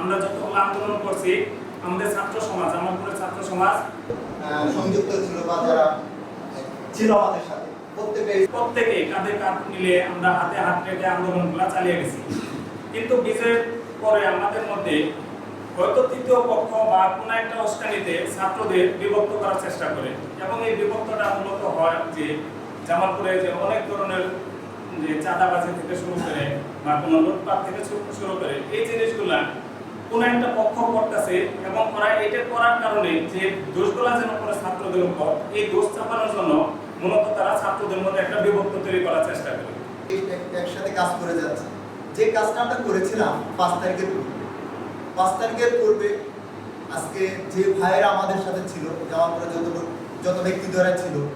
আমরা যতগুলো আন্দোলন করছি আমাদের ছাত্র সমাজ আমাদের ছাত্র সমাজ। সংযুক্ত ছিল বা যারা ছিল আমাদের সাথে। প্রত্যেকে প্রত্যেকে কাঁধে কাঁধ মিলে আমরা হাতে হাত রেখে আন্দোলনগুলো চালিয়ে গেছি। কিন্তু বিজয়ের পরে আমাদের মধ্যে হয়তো তৃতীয় পক্ষ বা কোনো একটা উস্কানিতে ছাত্রদের বিভক্ত করার চেষ্টা করে। এবং এই বিভক্তটা মূলত হয় যে জামালপুরে যে অনেক ধরনের যে চাঁদাবাজি থেকে শুরু করে বা কোনো লুটপাট থেকে শুরু করে এই জিনিসগুলা কোন একটা পক্ষ করতেছে এবং ওরা এটা করার কারণে যে দোষগুলা যেন করে ছাত্রদের উপর এই দোষ চাপানোর জন্য মূলত তারা ছাত্রদের মধ্যে একটা বিভক্ত তৈরি করার চেষ্টা করে। এক- একসাথে কাজ করে যাচ্ছে। যে কাজটা আমরা করেছিলাম পাঁচ তারিখের পূর্বে পাঁচ তারিখের পূর্বে আজকে যে ভাইয়েরা আমাদের সাথে ছিল জামালপুরে যত যত ব্যক্তি দ্বারা ছিল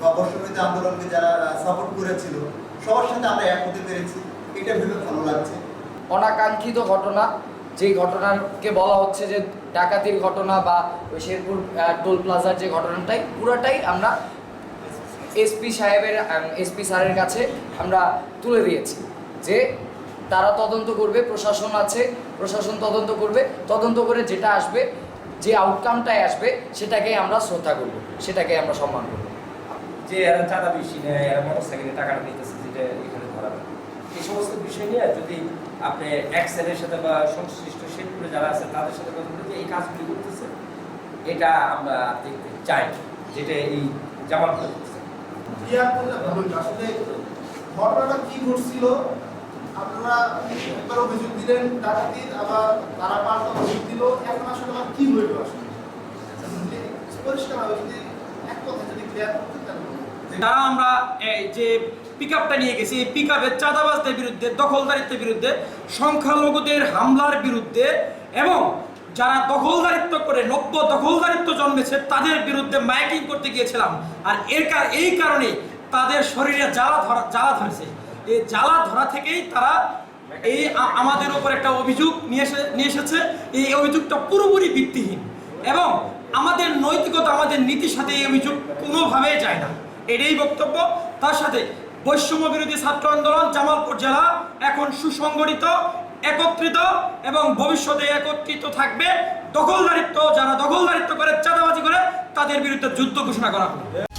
বা বর্ষমিত আন্দোলনকে যারা সাপোর্ট করেছিল সবার সাথে আমরা এক হতে পেরেছি। এটা ভেবে ভালো লাগছে। অনাকাঙ্ক্ষিত ঘটনা। যেই ঘটনাকে বলা হচ্ছে যে ডাকাতির ঘটনা বা ওই শেরপুর টোল প্লাজার যে ঘটনাটাই, পুরোটাই আমরা এসপি সাহেবের এসপি স্যারের কাছে আমরা তুলে দিয়েছি যে তারা তদন্ত করবে, প্রশাসন আছে, প্রশাসন তদন্ত করবে, তদন্ত করে যেটা আসবে, যে আউটকামটাই আসবে সেটাকে আমরা শ্রদ্ধা করব সেটাকে আমরা সম্মান করব। যে চাঁদা বেশি নেয় মোটরসাইকেলে টাকাটা নিতেছে যেটা এখানে ধরা এই সমস্ত বিষয় নিয়ে যদি আপনি এক সাইডের সাথে বা সংশ্লিষ্ট শেখপুরে যারা আছে তাদের সাথে কথা বলে এই কাজগুলি করতেছে, এটা আমরা দেখতে চাই যেটা এই জামাল করতেছে। আসলে ঘটনাটা কি ঘটছিল আপনারা একবার অভিযোগ দিলেন ডাকাতির আবার তারা পাল্টা অভিযোগ দিল এখন আসলে আবার কি হইল আসলে যদি পরিষ্কার হবে যদি এক কথা যদি ক্লিয়ার করতে। তারা আমরা যে পিকআপটা নিয়ে গেছি, এই পিকআপের চাঁদাবাজদের বিরুদ্ধে, দখলদারিত্বের বিরুদ্ধে, সংখ্যালঘুদের হামলার বিরুদ্ধে এবং যারা দখলদারিত্ব করে, নব্য দখলদারিত্ব জন্মেছে, তাদের বিরুদ্ধে মাইকিং করতে গিয়েছিলাম। আর এর কার এই কারণে তাদের শরীরে জ্বালা ধরা, জ্বালা ধরেছে। এই জ্বালা ধরা থেকেই তারা এই আমাদের উপর একটা অভিযোগ নিয়ে এসে, নিয়ে এসেছে। এই অভিযোগটা পুরোপুরি ভিত্তিহীন। এবং আমাদের নৈতিকতা, আমাদের নীতির সাথে এই অভিযোগ কোনোভাবেই যায় না। এটাই বক্তব্য। তার সাথে বৈষম্য বিরোধী ছাত্র আন্দোলন জামালপুর জেলা এখন সুসংগঠিত, একত্রিত এবং ভবিষ্যতে একত্রিত থাকবে। দখলদারিত্ব, যারা দখলদারিত্ব করে, চাঁদাবাজি করে, তাদের বিরুদ্ধে যুদ্ধ ঘোষণা করা হবে।